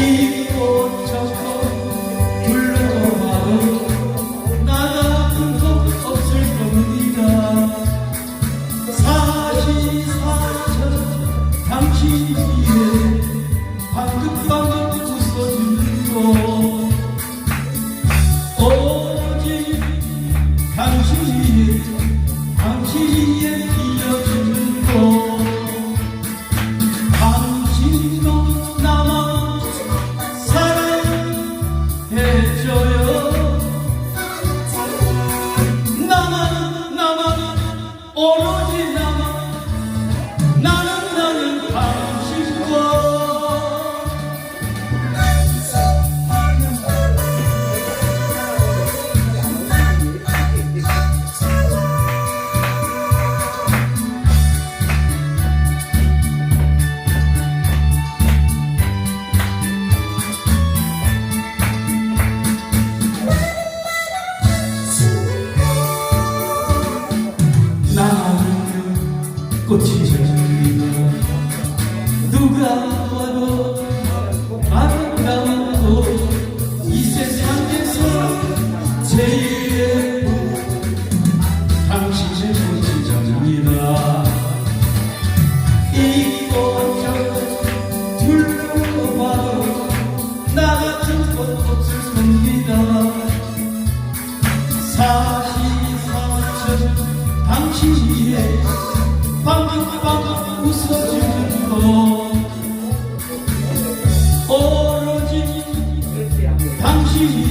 You. por 不提醒 웃어주고 오로지 당신이